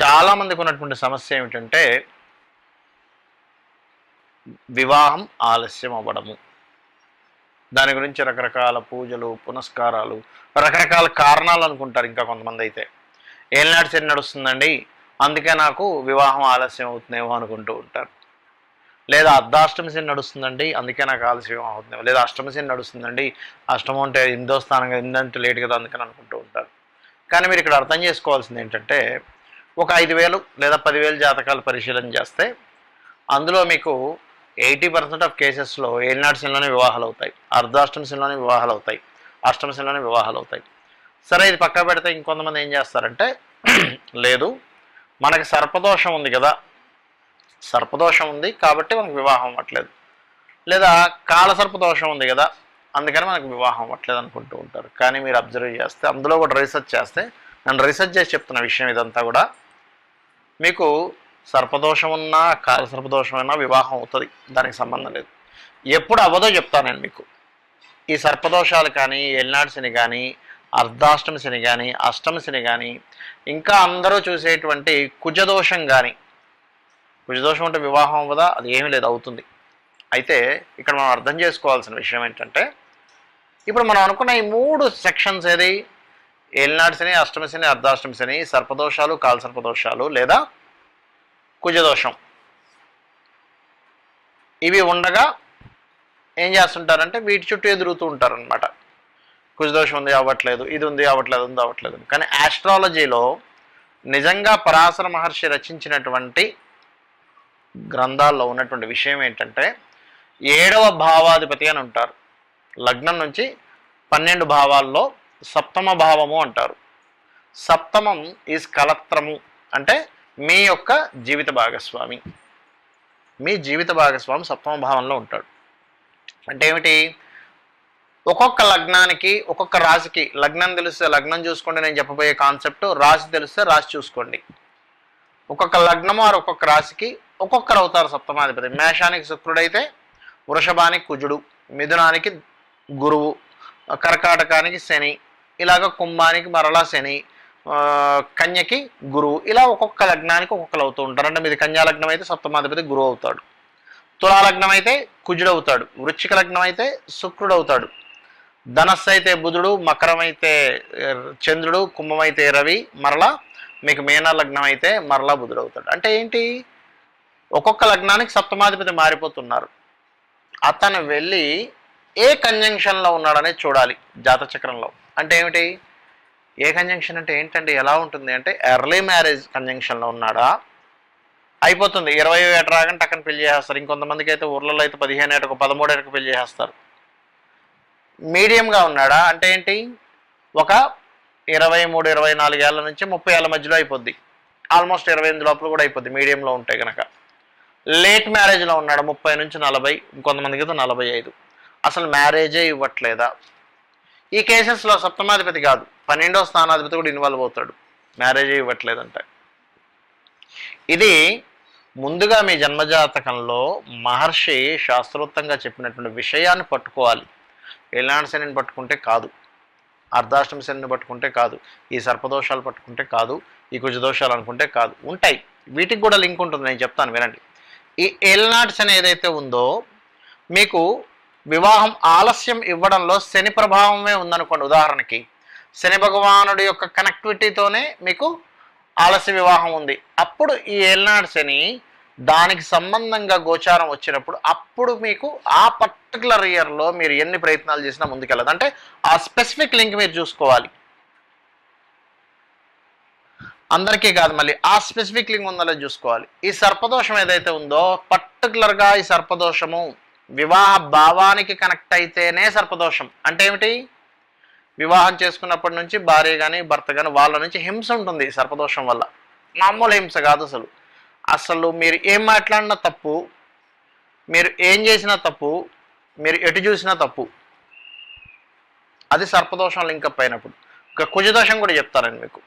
చాలామందికి ఉన్నటువంటి సమస్య ఏమిటంటే వివాహం ఆలస్యం అవ్వడము. దాని గురించి రకరకాల పూజలు పునస్కారాలు రకరకాల కారణాలు అనుకుంటారు ఇంకా కొంతమంది అయితే. ఏళ్ళనాటి శని నడుస్తుందండి అందుకే నాకు వివాహం ఆలస్యం అవుతుందేమో అనుకుంటూ ఉంటారు. లేదా అర్ధాష్టమి శని నడుస్తుందండి అందుకే నాకు ఆలస్యం అవుతుందేమో. లేదా అష్టమి శని నడుస్తుందండి అష్టమం అంటే ఎనిమిదో స్థానంగా ఎనిమిదంటే లేట్ కదా అందుకని అనుకుంటూ ఉంటారు. కానీ మీరు ఇక్కడ అర్థం చేసుకోవాల్సింది ఏంటంటే ఒక ఐదు వేలు లేదా పదివేలు జాతకాలు పరిశీలన చేస్తే అందులో మీకు ఎయిటీ పర్సెంట్ ఆఫ్ కేసెస్లో ఏలినాటి శనిలోనే వివాహాలు అవుతాయి అర్ధాష్టమి వివాహాలు అవుతాయి అష్టమి వివాహాలు అవుతాయి సరే ఇది పక్క పెడితే ఇంకొంతమంది ఏం చేస్తారంటే లేదు మనకి సర్పదోషం ఉంది కదా సర్పదోషం ఉంది కాబట్టి మనకు వివాహం అవ్వట్లేదు. లేదా కాల సర్పదోషం ఉంది కదా అందుకని మనకు వివాహం అవ్వట్లేదు అనుకుంటూ ఉంటారు. కానీ మీరు అబ్జర్వ్ చేస్తే అందులో కూడా రీసెర్చ్ చేస్తే నేను రీసెర్చ్ చేసి చెప్తున్న విషయం ఇదంతా కూడా మీకు సర్పదోషం ఉన్నా కాల సర్పదోషమైనా వివాహం అవుతుంది. దానికి సంబంధం లేదు. ఎప్పుడు అవ్వదో చెప్తాను నేను మీకు. ఈ సర్పదోషాలు కానీ ఎల్నాడ్సిని కానీ అర్ధాష్టమిసిని కానీ అష్టమిసిని కానీ ఇంకా అందరూ చూసేటువంటి కుజదోషం కానీ కుజదోషం అంటే వివాహం అవ్వదా? అది ఏమీ లేదు అవుతుంది. అయితే ఇక్కడ మనం అర్థం చేసుకోవాల్సిన విషయం ఏంటంటే ఇప్పుడు మనం అనుకున్న ఈ మూడు సెక్షన్స్ ఏది? ఏలినాడు శని అష్టమి శని అర్ధాష్టమి శని సర్పదోషాలు కాల సర్పదోషాలు లేదా కుజదోషం. ఇవి ఉండగా ఏం చేస్తుంటారంటే వీటి చుట్టూ ఎదురుతూ ఉంటారనమాట కుజదోషం ఉంది అవ్వట్లేదు ఇది ఉంది అవ్వట్లేదు ఉంది అవ్వట్లేదు కానీ ఆస్ట్రాలజీలో నిజంగా పరాశర మహర్షి రచించినటువంటి గ్రంథాల్లో ఉన్నటువంటి విషయం ఏంటంటే ఏడవ భావాధిపతి అని ఉంటారు. లగ్నం నుంచి పన్నెండు భావాల్లో సప్తమ భావము అంటారు. సప్తమం ఈజ్ కలత్రము అంటే మీ యొక్క జీవిత భాగస్వామి. మీ జీవిత భాగస్వామి సప్తమ భావంలో ఉంటాడు. అంటే ఏమిటి? ఒక్కొక్క లగ్నానికి ఒక్కొక్క రాశికి లగ్నం తెలిస్తే లగ్నం చూసుకోండి నేను చెప్పబోయే కాన్సెప్ట్ రాశి తెలిస్తే రాశి చూసుకోండి. ఒక్కొక్క లగ్నము ఆరు ఒక్కొక్క రాశికి ఒక్కొక్కరు అవుతారు సప్తమాధిపతి. మేషానికి శుక్రుడైతే వృషభానికి కుజుడు మిథునానికి గురువు కర్కాటకానికి శని ఇలాగ కుంభానికి మరలా శని కన్యకి గురువు ఇలా ఒక్కొక్క లగ్నానికి ఒక్కొక్కరు అవుతూ ఉంటారు. అంటే మీది కన్యా లగ్నం అయితే సప్తమాధిపతి గురువు అవుతాడు. తులా లగ్నం అయితే కుజుడు అవుతాడు. వృచ్చిక లగ్నం అయితే శుక్రుడు అవుతాడు. ధనస్సు అయితే బుధుడు మకరం అయితే చంద్రుడు కుంభం అయితే రవి మరలా మీకు మేనా లగ్నం అయితే మరలా బుధుడు అవుతాడు. అంటే ఏంటి? ఒక్కొక్క లగ్నానికి సప్తమాధిపతి మారిపోతున్నారు. అతను వెళ్ళి ఏ కంజంక్షన్లో ఉన్నాడనేది చూడాలి. జాతచక్రంలో అంటే ఏమిటి? ఏ కంజంక్షన్ అంటే ఏంటంటే ఎలా ఉంటుంది? అంటే ఎర్లీ మ్యారేజ్ కంజంక్షన్లో ఉన్నాడా? అయిపోతుంది. ఇరవై ఏట రాగానే టక్కన పెళ్ళి చేసేస్తారు. ఇంకొంతమందికి అయితే ఊర్లలో అయితే పదిహేను ఏటకు పదమూడు ఏటకు పెళ్ళి చేసేస్తారు. మీడియంగా ఉన్నాడా? అంటే ఏంటి? ఒక ఇరవై మూడు ఇరవై నాలుగు ఏళ్ళ నుంచి ముప్పై ఏళ్ళ మధ్యలో అయిపోద్ది. ఆల్మోస్ట్ ఇరవై ఎనిమిది లోపల కూడా అయిపోద్ది. మీడియంలో ఉంటే కనుక లేట్ మ్యారేజ్లో ఉన్నాడు. ముప్పై నుంచి నలభై ఇంకొంతమందికి అయితే నలభై ఐదు. అసలు మ్యారేజే ఇవ్వట్లేదా? ఈ కేసెస్లో సప్తమాధిపతి కాదు. పన్నెండో స్థానాధిపతి కూడా ఇన్వాల్వ్ అవుతాడు. మ్యారేజ్ ఇవ్వట్లేదంటే. ఇది ముందుగా మీ జన్మజాతకంలో మహర్షి శాస్త్రోక్తంగా చెప్పినటువంటి విషయాన్ని పట్టుకోవాలి. ఎలాంటి శనిని పట్టుకుంటే కాదు. అర్ధాష్టమి శనిని పట్టుకుంటే కాదు. ఈ సర్పదోషాలు పట్టుకుంటే కాదు. ఈ కుజదోషాలు అనుకుంటే కాదు. ఉంటాయి. వీటికి కూడా లింక్ ఉంటుంది. నేను చెప్తాను. వినండి. ఈ ఏలనాటి శని ఏదైతే ఉందో మీకు వివాహం ఆలస్యం ఇవ్వడంలో శని ప్రభావమే ఉందనుకోండి ఉదాహరణకి. శని భగవానుడి యొక్క కనెక్టివిటీతోనే మీకు ఆలస్య వివాహం ఉంది. అప్పుడు ఈ ఏల్నాడు శని దానికి సంబంధంగా గోచారం వచ్చినప్పుడు అప్పుడు మీకు ఆ పర్టికులర్ ఇయర్లో మీరు ఎన్ని ప్రయత్నాలు చేసినా ముందుకెళ్ళదు. అంటే ఆ స్పెసిఫిక్ లింక్ మీరు చూసుకోవాలి. అందరికీ కాదు మళ్ళీ ఆ స్పెసిఫిక్ లింక్ ఉందో చూసుకోవాలి. ఈ సర్పదోషం ఏదైతే ఉందో పర్టికులర్గా ఈ సర్పదోషము వివాహ భావానికి కనెక్ట్ అయితేనే సర్పదోషం. అంటే ఏమిటి? వివాహం చేసుకున్నప్పటి నుంచి భార్య కానీ భర్త కానీ వాళ్ళ నుంచి హింస ఉంటుంది సర్పదోషం వల్ల. మామూలు హింస కాదు అసలు. అసలు మీరు ఏం మాట్లాడినా తప్పు మీరు ఏం చేసినా తప్పు మీరు ఎటు చూసినా తప్పు. అది సర్పదోషం లింకప్ అయినప్పుడు. ఇక కుజదోషం కూడా చెప్తారండి మీకు.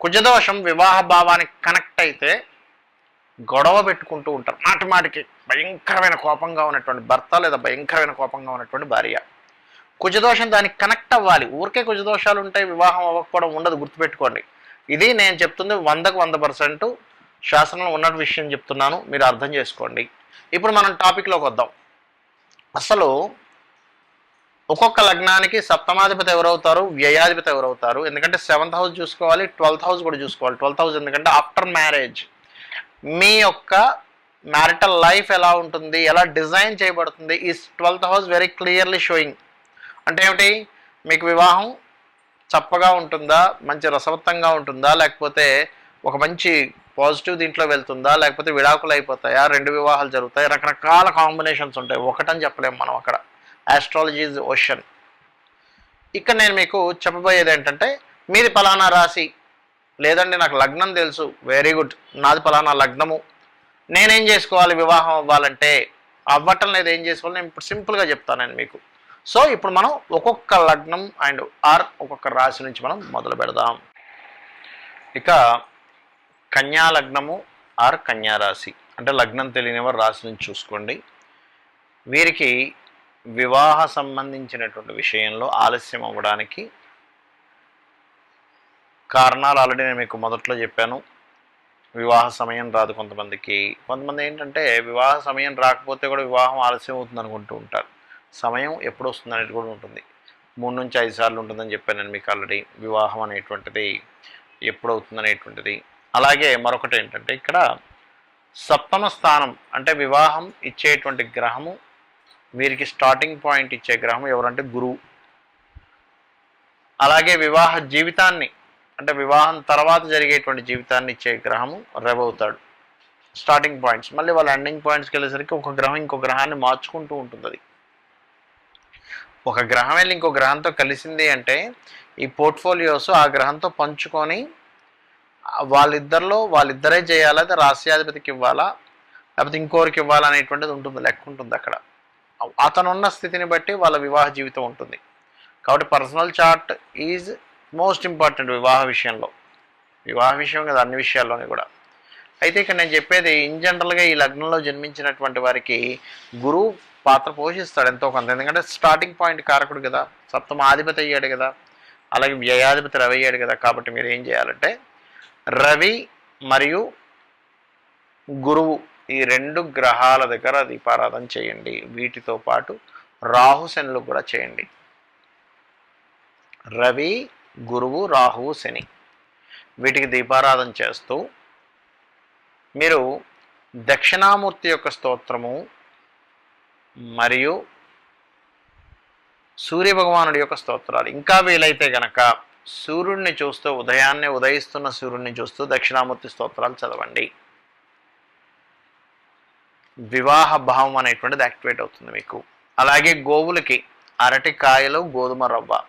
కుజదోషం వివాహ భావానికి కనెక్ట్ అయితే గొడవ పెట్టుకుంటూ ఉంటారు. మాటి మాటికి భయంకరమైన కోపంగా ఉన్నటువంటి భర్త లేదా భయంకరమైన కోపంగా ఉన్నటువంటి భార్య. కుజదోషం దానికి కనెక్ట్ అవ్వాలి. ఊరికే కుజదోషాలు ఉంటాయి వివాహం అవ్వకపోవడం ఉండదు గుర్తుపెట్టుకోండి. ఇది నేను చెప్తుంది వందకు వంద పర్సెంట్ శాసనంలో ఉన్న విషయం చెప్తున్నాను. మీరు అర్థం చేసుకోండి. ఇప్పుడు మనం టాపిక్లోకి వద్దాం. అసలు ఒక్కొక్క లగ్నానికి సప్తమాధిపతి ఎవరవుతారు? వ్యయాధిపతి ఎవరవుతారు? ఎందుకంటే సెవెంత్ హౌస్ చూసుకోవాలి ట్వెల్త్ హౌస్ కూడా చూసుకోవాలి. ట్వెల్త్ హౌస్ ఎందుకంటే ఆఫ్టర్ మ్యారేజ్ మీ యొక్క మ్యారిటల్ లైఫ్ ఎలా ఉంటుంది ఎలా డిజైన్ చేయబడుతుంది ఈ twelfth house very clearly showing అంటే ఏమిటి? మీకు వివాహం చప్పగా ఉంటుందా మంచి రసవత్తంగా ఉంటుందా లేకపోతే ఒక మంచి పాజిటివ్ దీంట్లో వెళ్తుందా లేకపోతే విడాకులు అయిపోతాయా రెండు వివాహాలు జరుగుతాయి రకరకాల కాంబినేషన్స్ ఉంటాయి. ఒకటని చెప్పలేము మనం అక్కడ. ఆస్ట్రాలజీ ఇస్ ఓషన్ ఇక్కడ నేను మీకు చెప్పబోయేది ఏంటంటే మీది ఫలానా రాశి. లేదండి నాకు లగ్నం తెలుసు. వెరీ గుడ్ నాది పలానా లగ్నము. నేనేం చేసుకోవాలి? వివాహం అవ్వాలంటే అవ్వటం లేదు. ఏం చేసుకోవాలి? నేను ఇప్పుడు సింపుల్గా చెప్తానండి మీకు. సో ఇప్పుడు మనం ఒక్కొక్క లగ్నం అండ్ ఆర్ ఒక్కొక్క రాశి నుంచి మనం మొదలు పెడదాం. ఇక కన్యా లగ్నము ఆర్ కన్యా రాశి. అంటే లగ్నం తెలియనివారు రాశి నుంచి చూసుకోండి. వీరికి వివాహ సంబంధించినటువంటి విషయంలో ఆలస్యం అవ్వడానికి కారణాలు ఆల్రెడీ నేను మీకు మొదట్లో చెప్పాను. వివాహ సమయం రాదు కొంతమందికి. కొంతమంది ఏంటంటే వివాహ సమయం రాకపోతే కూడా వివాహం ఆలస్యం అవుతుంది అనుకుంటూ ఉంటారు. సమయం ఎప్పుడు వస్తుంది అనేది కూడా ఉంటుంది. మూడు నుంచి ఐదు సార్లు ఉంటుందని చెప్పాను నేను మీకు ఆల్రెడీ. వివాహం అనేటువంటిది ఎప్పుడు అవుతుంది అనేటువంటిది. అలాగే మరొకటి ఏంటంటే ఇక్కడ సప్తమ స్థానం అంటే వివాహం ఇచ్చేటువంటి గ్రహము వీరికి స్టార్టింగ్ పాయింట్ ఇచ్చే గ్రహం ఎవరంటే గురువు. అలాగే వివాహ జీవితాన్ని అంటే వివాహం తర్వాత జరిగేటువంటి జీవితాన్ని ఇచ్చే గ్రహము రవి అవుతాడు. స్టార్టింగ్ పాయింట్స్ మళ్ళీ వాళ్ళ ఎండింగ్ పాయింట్స్కి వెళ్ళేసరికి ఒక గ్రహం ఇంకో గ్రహాన్ని మార్చుకుంటూ ఉంటుంది అది. ఒక గ్రహం వెళ్ళి ఇంకో గ్రహంతో కలిసింది అంటే ఈ పోర్ట్ఫోలియోస్ ఆ గ్రహంతో పంచుకొని వాళ్ళిద్దరిలో వాళ్ళిద్దరే చేయాలా? లేదా రాస్యాధిపతికి ఇవ్వాలా? లేకపోతే ఇంకోరికి ఇవ్వాలా అనేటువంటిది ఉంటుంది లెక్క ఉంటుంది అక్కడ. అతనున్న స్థితిని బట్టి వాళ్ళ వివాహ జీవితం ఉంటుంది. కాబట్టి personal chart is most important వివాహ విషయంలో. వివాహ విషయం కదా అన్ని విషయాల్లోనే కూడా. అయితే ఇక్కడ నేను చెప్పేది ఇన్ జనరల్గా ఈ లగ్నంలో జన్మించినటువంటి వారికి గురువు పాత్ర పోషిస్తాడు ఎంతో కొంత. ఎందుకంటే స్టార్టింగ్ పాయింట్ కారకుడు కదా సప్తమ ఆధిపతి అయ్యాడు కదా అలాగే వ్యయాధిపతి రవి అయ్యాడు కదా కాబట్టి మీరు ఏం చేయాలంటే రవి మరియు గురువు ఈ రెండు గ్రహాల దగ్గర దీపారాధన చేయండి. వీటితో పాటు రాహు శనులు కూడా చేయండి. రవి గురువు రాహువు శని. వీటికి దీపారాధన చేస్తూ మీరు దక్షిణామూర్తి యొక్క స్తోత్రము మరియు సూర్య భగవానుడి యొక్క స్తోత్రాలు. ఇంకా వీలైతే గనక సూర్యుడిని చూస్తూ ఉదయాన్నే ఉదయిస్తున్న సూర్యుడిని చూస్తూ దక్షిణామూర్తి స్తోత్రాలు చదవండి. వివాహ భావం అనేటువంటిది యాక్టివేట్ అవుతుంది మీకు. అలాగే గోవులకి అరటికాయలు గోధుమ రవ్వ.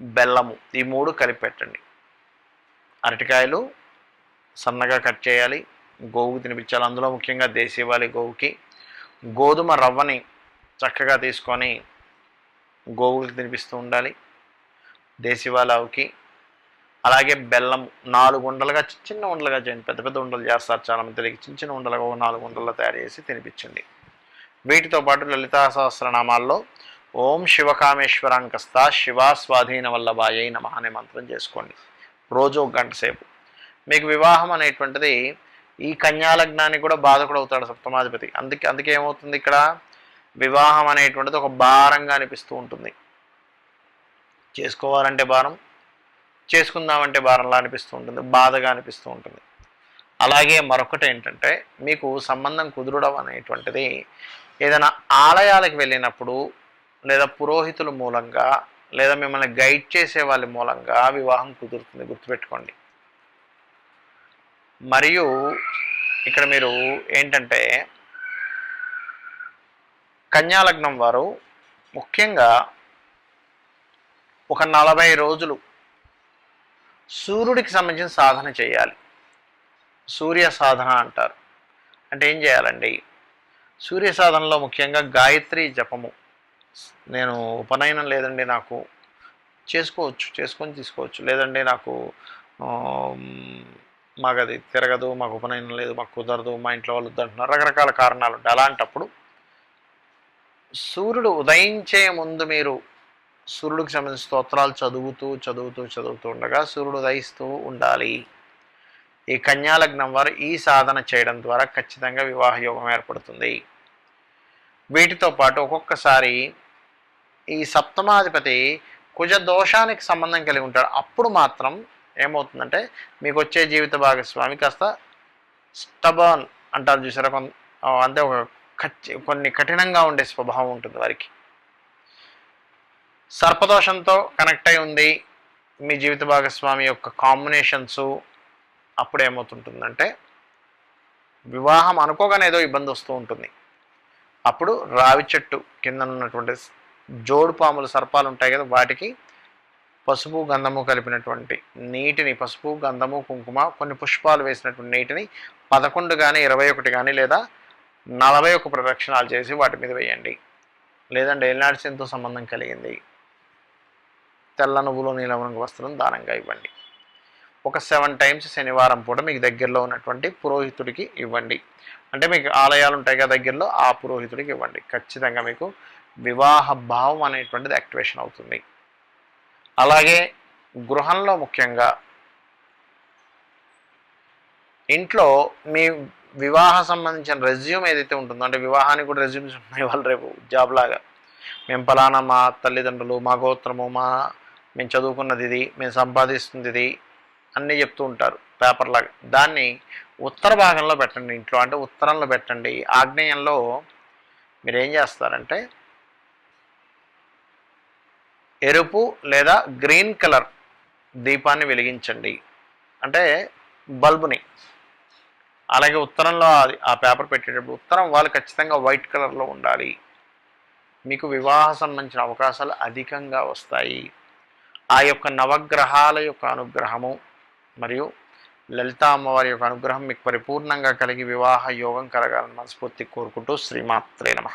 బెల్లము. ఈ మూడు కలిపి పెట్టండి అరటికాయలు సన్నగా కట్ చేయాలి. గోవుకి తినిపించాలి. అందులో ముఖ్యంగా దేశీవాలి గోవుకి. గోధుమ రవ్వని చక్కగా తీసుకొని గోవుకి తినిపిస్తూ ఉండాలి. దేశీవాళ ఆవుకి. అలాగే బెల్లం నాలుగు ఉండలుగా చిన్న చిన్న ఉండలుగా చేయండి. పెద్ద పెద్ద ఉండలు చేస్తారు చాలా మంది తెలియక చిన్న చిన్న ఉండలుగా నాలుగు ఉండల్లో తయారు చేసి తినిపించండి. వీటితో పాటు లలితా సహస్రనామాల్లో ఓం శివకామేశ్వరాంకస్త శివ స్వాధీన వల్లభాయై నమ అనే మంత్రం చేసుకోండి. రోజు ఒక గంట సేపు. మీకు వివాహం అనేటువంటిది ఈ కన్యాలగ్నానికి కూడా బాధకుడు అవుతాడు సప్తమాధిపతి. అందుకే అందుకే ఏమవుతుంది ఇక్కడ? వివాహం అనేటువంటిది ఒక భారంగా అనిపిస్తూ ఉంటుంది. చేసుకోవాలంటే భారం చేసుకుందామంటే భారంలా అనిపిస్తూ ఉంటుంది బాధగా అనిపిస్తూ ఉంటుంది. అలాగే మరొకటి ఏంటంటే మీకు సంబంధం కుదురడం అనేటువంటిది ఏదైనా ఆలయాలకు వెళ్ళినప్పుడు లేదా పురోహితుల మూలంగా లేదా మిమ్మల్ని గైడ్ చేసే వాళ్ళ మూలంగా వివాహం కుదురుతుంది. గుర్తుపెట్టుకోండి. మరియు ఇక్కడ మీరు ఏంటంటే కన్యాలగ్నం వారు ముఖ్యంగా ఒక నలభై రోజులు సూర్యుడికి సంబంధించిన సాధన చేయాలి. సూర్య సాధన అంటారు. అంటే ఏం చేయాలండి? సూర్య సాధనలో ముఖ్యంగా గాయత్రి జపము. నేను ఉపనయనం లేదండి నాకు. చేసుకోవచ్చు చేసుకొని తీసుకోవచ్చు. లేదండి నాకు మాకు అది తిరగదు మాకు ఉపనయనం లేదు మాకు కుదరదు మా ఇంట్లో వాళ్ళు వద్దంటున్నారు రకరకాల కారణాలు ఉంటాయి. అలాంటప్పుడు సూర్యుడు ఉదయించే ముందు మీరు సూర్యుడికి సంబంధించిన స్తోత్రాలు చదువుతూ చదువుతూ చదువుతూ ఉండగా సూర్యుడు ఉదయిస్తూ ఉండాలి. ఈ కన్యాలగ్నం వారు ఈ సాధన చేయడం ద్వారా ఖచ్చితంగా వివాహ యోగం ఏర్పడుతుంది. వీటితో పాటు ఒక్కొక్కసారి ఈ సప్తమాధిపతి కుజ దోషానికి సంబంధం కలిగి ఉంటాడు. అప్పుడు మాత్రం ఏమవుతుందంటే మీకు వచ్చే జీవిత భాగస్వామి కాస్త స్టబర్న్ అంటారు చూసారా? కొంత అంటే ఒక ఖచ్చి కొన్ని కఠినంగా ఉండే స్వభావం ఉంటుంది వారికి. సర్పదోషంతో కనెక్ట్ అయి ఉంది మీ జీవిత భాగస్వామి యొక్క కాంబినేషన్స్ అప్పుడు ఏమవుతుంటుందంటే వివాహం అనుకోగానే ఏదో ఇబ్బంది వస్తూ ఉంటుంది. అప్పుడు రావి చెట్టు కింద ఉన్నటువంటి జోడు పాములు సర్పాలు ఉంటాయి కదా వాటికి పసుపు గంధము కలిపినటువంటి నీటిని పసుపు గంధము కుంకుమ కొన్ని పుష్పాలు వేసినటువంటి నీటిని పదకొండు కానీ ఇరవై ఒకటి కానీ లేదా నలభై ఒక ప్రదక్షిణాలు చేసి వాటి మీద వేయండి. లేదంటే ఏలినాడిసింతో సంబంధం కలిగింది. తెల్ల నువ్వులు నీలం వస్త్రం దానంగా ఇవ్వండి. ఒక సెవెన్ టైమ్స్ శనివారం పూట మీకు దగ్గరలో ఉన్నటువంటి పురోహితుడికి ఇవ్వండి. అంటే మీకు ఆలయాలు ఉంటాయి కదా దగ్గరలో ఆ పురోహితుడికి ఇవ్వండి. ఖచ్చితంగా మీకు వివాహ భావం అనేటువంటిది యాక్టివేషన్ అవుతుంది. అలాగే గృహంలో ముఖ్యంగా ఇంట్లో మీ వివాహ సంబంధించిన రెజ్యూమ్ ఏదైతే ఉంటుందో అంటే వివాహానికి కూడా రెజ్యూమ్స్ ఉన్నాయి వాళ్ళు రేపు జాబ్ లాగా. మేము ఫలానా మా తల్లిదండ్రులు మా గోత్రము మా మేము చదువుకున్నది ఇది మేము సంపాదిస్తుంది ఇది అన్నీ చెప్తూ ఉంటారు పేపర్ లాగా. దాన్ని ఉత్తర భాగంలో పెట్టండి ఇంట్లో అంటే ఉత్తరంలో పెట్టండి. ఆగ్నేయంలో మీరు ఏం చేస్తారంటే ఎరుపు లేదా గ్రీన్ కలర్ దీపాన్ని వెలిగించండి. అంటే బల్బుని. అలాగే ఉత్తరంలో ఆ పేపర్ పెట్టేటప్పుడు ఉత్తరం వాళ్ళు ఖచ్చితంగా వైట్ కలర్లో ఉండాలి. మీకు వివాహ సంబంధించిన అవకాశాలు అధికంగా వస్తాయి. ఆ యొక్క నవగ్రహాల యొక్క అనుగ్రహము మరియు లలితా అమ్మవారి యొక్క అనుగ్రహం మీకు పరిపూర్ణంగా కలిగి వివాహ యోగం కలగాలని మనస్ఫూర్తి కోరుకుంటూ శ్రీమాత్రే నమ.